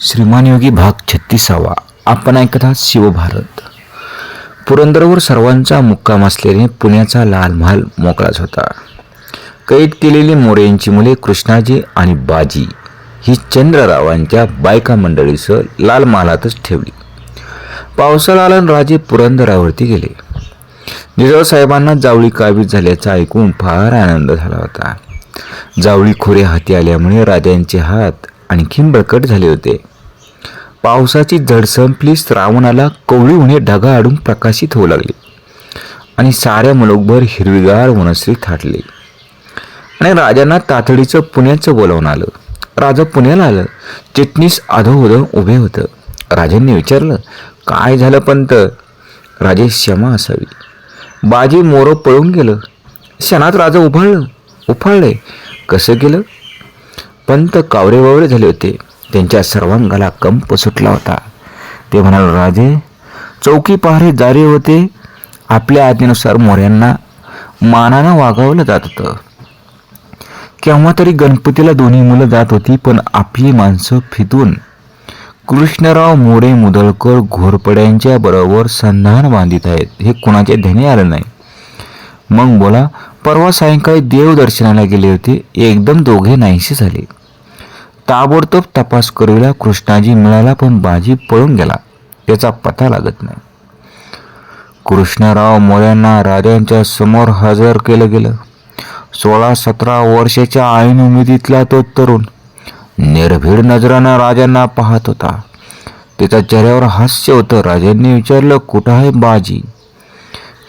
श्रीमान योगी भाग छत्तीसावा. आपण ऐकत आहात शिवभारत. पुरंदरवर सर्वांचा मुक्काम असल्याने पुण्याचा लाल महाल मोकळाच होता. कैद केलेली मोरे मुले कृष्णाजी आणि बाजी ही चंद्ररावांच्या बायका मंडळीसह लाल महालातच ठेवली. पावसाळा आला राजे पुरंदरावरती गेले. जिजाऊसाहेबांना जावळी काबीज झाल्याचं ऐकून फार आनंद झाला होता. जावळी खोरे हाती आल्यामुळे राजांचे हात आणखीन बळकट झाले होते. पावसाची झड संपली श्रावणाला कवळी उन्हे ढगा आडून प्रकाशित होऊ लागली आणि साऱ्या मुलुकभर हिरवीगार वनश्री थाटली. आणि राजांना तातडीचं पुण्याचं बोलावून आलं. राजा पुण्याला आलं. चिटणीस अधोधो उभे होतं. राजांनी विचारलं काय झालं पंत? राजे क्षमा असावी. बाजी मोरं पळून गेलं. क्षणात राजा उभाळलं. उफाळले. कसं केलं? पंत कावरेबावरे झाले होते. त्यांच्या सर्वांगाला कंप सुटला होता. ते म्हणाले राजे चौकी पहारे जारी होते. आपल्या आज्ञेनुसार मोऱ्यांना मानानं वागवलं जात होतं. केव्हा तरी गणपतीला दोन्ही मुलं जात होती पण आपली माणसं फितून. कृष्णराव मोरे मुदळकर घोरपड्यांच्या बरोबर संधान बांधित आहेत. हे कुणाच्या ध्यानी आलं नाही? मग बोला परवा सायंकाळी देवदर्शनाला गेले होते. एकदम दोघे नाहीसे झाले. ताबडतोब तपास करूला कृष्णाजी मिळाला पण बाजी पळून गेला. याचा पता लागत नाही. कृष्णराव मोऱ्यांना राजांच्या समोर हजर केलं गेलं. सोळा सतरा वर्षाच्या आईन उमेदीतला तो तरुण निर्भीड नजरानं राजांना पाहत होता. त्याच्या चेहऱ्यावर हास्य होतं. राजांनी विचारलं कुठं आहे बाजी?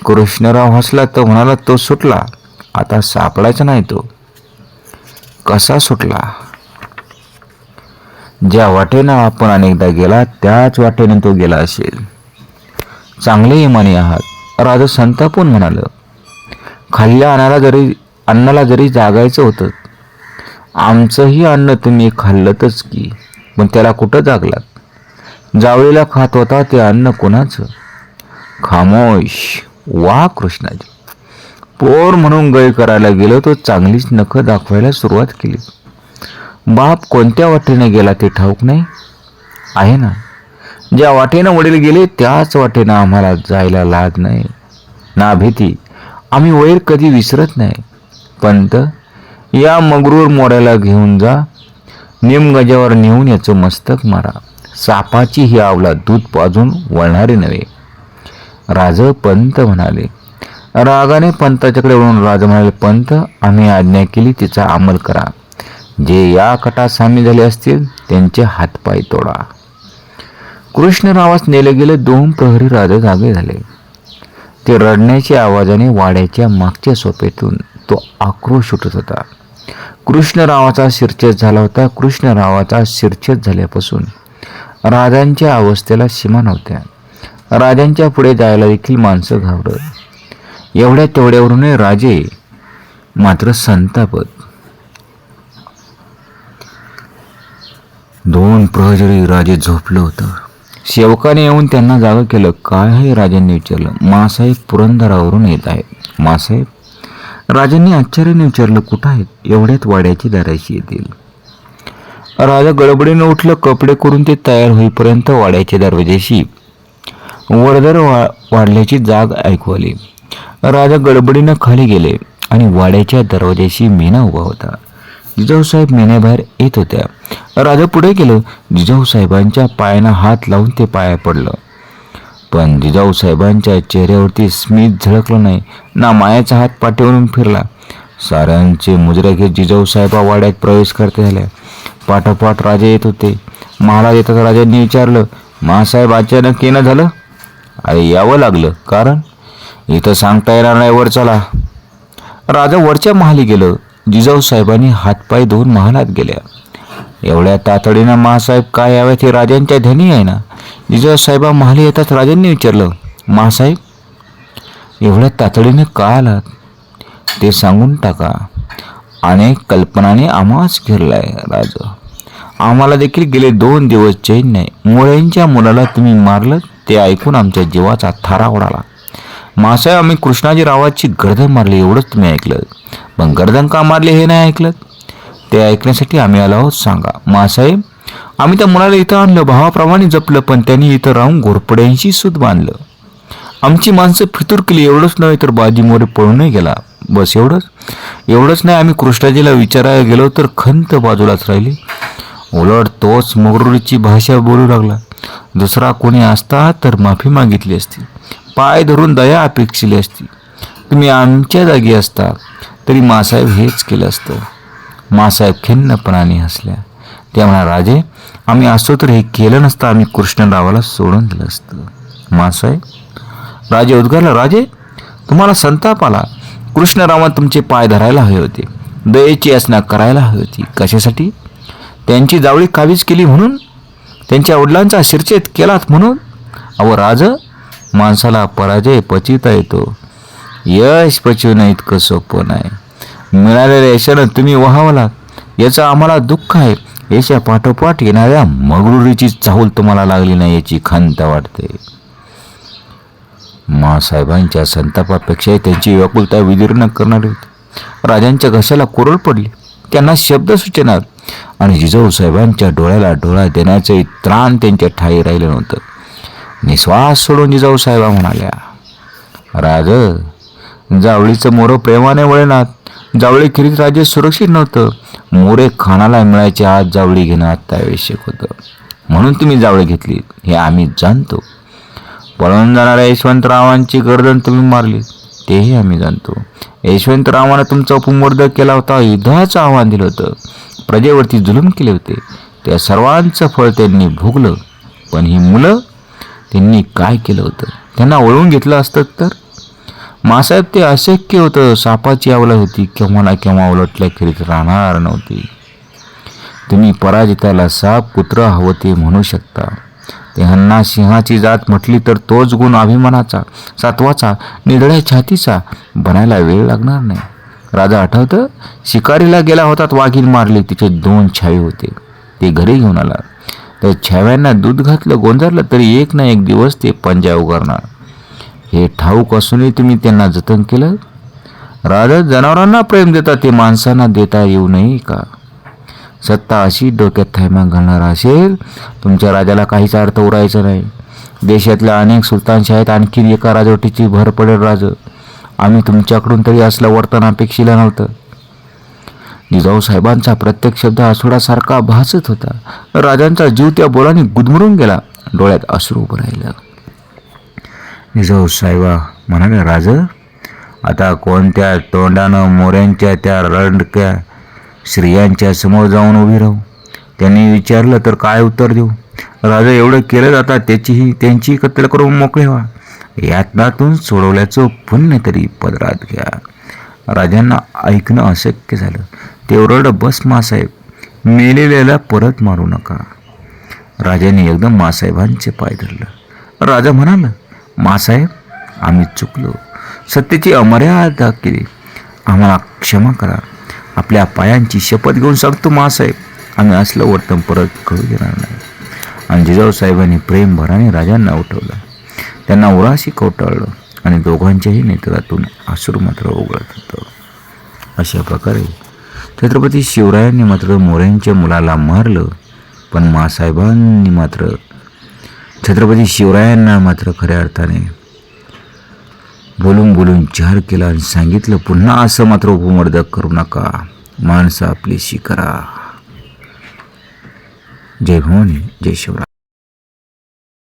कृष्णराव हसला तर म्हणाला तो सुटला. आता सापडायचा नाही तो. कसा सुटला? ज्या वाटेनं आपण अनेकदा गेला त्याच वाटेने तो गेला असेल. चांगले इमानी आहात. राजा संतापून म्हणालं खाल्ल्या अन्नाला जरी अन्नाला जरी जागायचं होतं आमचंही अन्न तुम्ही खाल्लंतच की पण त्याला कुठं जागलात? जावळीला खात होता ते अन्न कोणाचं? खामोश वा कृष्णाजी. पोर म्हणून गय करायला गेलो तो चांगलीच नखं दाखवायला सुरुवात केली. बाप कोणत्या वाटेने गेला ते ठाऊक नाही? आहे ना? ज्या वाटेनं वडील गेले त्याच वाटेनं आम्हाला जायला लाज नाही. ना भीती. आम्ही वैर कधी विसरत नाही. पंत या मगरूर मोड्याला घेऊन जा. निमगजावर नेऊन याचं मस्तक मारा. सापाची ही आवला दूध पाजून वळणारी नव्हे. राज पंत म्हणाले रागाने पंताच्याकडे वळून राजा म्हणाले पंत आम्ही आज्ञा केली तिचा अंमल करा. जे या कटात सामील झाले असतील त्यांचे हातपाय तोडा. कृष्णरावास नेले गेले दोन प्रहरी राजा जागे झाले. ते रडण्याच्या आवाजाने वाड्याच्या मागच्या सोपेतून तो आक्रोश उठत होता. कृष्णरावाचा शिरछेद झाला होता. कृष्णरावाचा शिरछेद झाल्यापासून राजांच्या अवस्थेला सीमा नव्हत्या. राजांच्या पुढे जायला देखील माणसं घाबरत. एवढ्या तेवढ्यावरून राजे मात्र संतापत. दोन प्रहरी राजे झोपलं होतं. सेवकाने येऊन त्यांना जागं केलं. काय आहे राजांनी विचारलं. मासाहेब पुरंदरावरून येत आहेत. मासाहेब राजांनी आश्चर्याने विचारलं कुठं आहेत? एवढ्यात वाड्याची दाराशी येतील. राजा गडबडीनं उठलं. कपडे करून ते तयार होईपर्यंत वाड्याच्या दरवाजेशी वरदर वा वाढल्याची जाग ऐकू आली. राजा गडबडीनं खाली गेले आणि वाड्याच्या दरवाजेशी मेना उभा होता. जिजाऊसाहेब मेण्याबाहेर येत होत्या. राजा पुढे गेलं. जिजाऊसाहेबांच्या पायांना पायानं हात लावून ते पाया पडलं. पण जिजाऊसाहेबांच्या चेहऱ्यावरती स्मित झळकलं नाही. ना मायाचा हात पाठीवरून फिरला. साऱ्यांचे मुजरे घेत जिजाऊसाहेबा वाड्यात प्रवेश करते झाल्या पाठोपाठ राजे येत होते. महाराज येतात राजांनी विचारलं महासाहेब अचानक येणं झालं? अरे यावं लागलं. कारण? इथं सांगता येणार नाही. वर चला. राजा वरच्या महाली गेलं. जिजाऊ साहेबांनी हातपाय धुवून महालात गेल्या. एवढ्या तातडीनं महासाहेब काय यावेत हे राजांच्या ध्यानी आहे ना? जिजाऊ साहेबा महाली येतात राजांनी विचारलं महासाहेब एवढ्या तातडीने का आलात? ते सांगून टाका. अनेक कल्पनाने आम्हाच घेरलाय राजा. आम्हाला देखील गेले दोन दिवस चैन नाही. मुळ्यांच्या मुलाला तुम्ही मारलं ते ऐकून आमच्या जीवाचा थारा उडाला. मासाहेब आम्ही कृष्णाजी रावाची गर्द मारली एवढंच तुम्ही ऐकलं पण गर्दन का मारले हे नाही ऐकलं? ते ऐकण्यासाठी आम्ही आलो आहोत. सांगा. मासाहेब आम्ही त्या मुलाला इथं आणलं. भावाप्रमाणे जपलं पण त्यांनी इथं राहून घोरपड्यांशी सूत बांधलं. आमची माणसं फितूर केली. एवढंच नव्हे तर बाजी मोरे पळूनही गेला. बस एवढंच. एवढंच नाही आम्ही कृष्णाजीला विचारायला गेलो तर खंत बाजूलाच राहिली. उलट तोच मगरुरीची भाषा बोलू लागला. दुसरा कोणी असता तर माफी मागितली असती. पाय धरून दया अपेक्षिली असती. तुम्ही आमच्या जागी असता. तरी मासाहेब हेच केलं असतं. मासाहेब खिन्नपणाने हसल्या. त्या म्हणा राजे आम्ही असतो तर हे केलं नसतं. आम्ही कृष्णरावाला सोडून दिलं असतं. मासाहेब राजे उद्गारला राजे तुम्हाला संताप आला. कृष्णरामा तुमचे पाय धरायला हवे होते. दयेची याचना करायला हवी होती. कशासाठी? त्यांची जावळी कावीज केली म्हणून? त्यांच्या वडिलांचा शिरचेत केलात म्हणून? अहो राज माणसाला पराजय पचिता येतो. यश पचवणं इतकं सोपं नाही. मिळालेल्या यशानं तुम्ही व्हावला. याचं आम्हाला दुःख आहे. यशा पाठोपाठ येणाऱ्या मगरुरीची चाहूल तुम्हाला लागली नाही याची खंत वाटते. मासाहेबांच्या संतापापेक्षाही त्यांची व्याकुलता विदीर्ण करणारी होती. राजांच्या घशाला कोरड पडली. त्यांना शब्द सुचणार आणि जिजाऊ साहेबांच्या डोळ्याला डोळा देण्याचंही त्राण त्यांच्या ठाई राहिलं नव्हतं. निश्वास सोडून जिजाऊ साहेबा म्हणाल्या राज जावळीचं मोरं प्रेमाने वळणात जावळी खिरीत राज्य सुरक्षित नव्हतं. मोरे खानाला मिळायचे आज जावळी घेणं अत्यावश्यक होतं. म्हणून तुम्ही जावळी घेतली हे आम्ही जाणतो. पळून जाणाऱ्या यशवंतरावांची गर्दन तुम्ही मारली तेही आम्ही जाणतो. यशवंतरावानं तुमचा उपमर्द केला होता युद्धाचं आव्हान दिलं होतं. प्रजेवरती जुलूम केले होते. त्या सर्वांचं फळ त्यांनी भोगलं. पण ही मुलं त्यांनी काय केलं होतं? त्यांना वळून घेतलं असतं तर? मासात ते अशक्य होतं सापाची आवला होती केव्हा ना केव्हा उलटल्या खेळीत राहणार नव्हती. तुम्ही पराजिताला साप कुत्र हवं ते म्हणू शकता. त्यांना सिंहाची जात म्हटली तर तोच गुण अभिमानाचा सातवाचा निधड्या छातीचा बनायला वेळ लागणार नाही. राजा आठवतं शिकारीला गेला होता वाघीन मारली तिचे दोन छावे होते. ते घरी घेऊन आला. त्या छाव्यांना दूध घातलं गोंजारलं तरी एक ना एक दिवस ते पंजा उगारणार. हे ठाऊक असूनही तुम्ही त्यांना जतन केलं. राजा जनावरांना प्रेम देता ते माणसांना देता येऊ नये का? सत्ता अशी डोक्यात थैमा घालणार असेल तुमच्या राजाला काहीच अर्थ उरायचा नाही. देशातल्या अनेक सुलतानशाहीत आणखी एका राजवटीची भर पडेल राज. आम्ही तुमच्याकडून तरी असलं वर्तन अपेक्षिलं नव्हतं. जिजाऊ साहेबांचा प्रत्येक शब्द आसुडासारखा भासत होता. राजांचा जीव त्या बोलाने गुदमरून गेला. डोळ्यात अश्रू उभं राहिलं. जिजाऊ साहेबा म्हणाले राज आता कोणत्या तोंडानं मोऱ्यांच्या त्या रंडक्या स्त्रियांच्या समोर जाऊन उभी राहू? त्यांनी विचारलं तर काय उत्तर देऊ? राजा एवढं केलं जाता त्याचीही त्यांची कत्तल करून मोकळे व्हा. यातनातून सोडवल्याचं पुण्य तरी पदरात घ्या. राजांना ऐकणं अशक्य झालं. तेवढं बस मासाहेब. मेलेल्याला परत मारू नका. राजाने एकदम मासाहेबांचे पाय धरलं. राजा म्हणाला मासाहेब आम्ही चुकलो. सत्तेची अमर्यादा केली. आम्हाला क्षमा करा. आपल्या पायांची शपथ घेऊन सांगतो मासाहेब आम्ही असलं वर्तन परत करू देणार नाही. आणि जिजाऊ साहेबांनी प्रेम भराने राजांना उठवलं. त्यांना उराशी कवटाळलं आणि दोघांच्याही नेत्रातून आसूर मात्र उघडत होतं. अशा प्रकारे छत्रपती शिवरायांनी मात्र मोऱ्यांच्या मुलाला मारलं पण मासाहेबांनी मात्र छत्रपती शिवरायांना मात्र खऱ्या अर्थाने बोलून बोलून जहार केला आणि सांगितलं पुन्हा असं मात्र उपमर्दक करू नका. माणसं आपली शिकरा. जय भवानी जय शिवराय.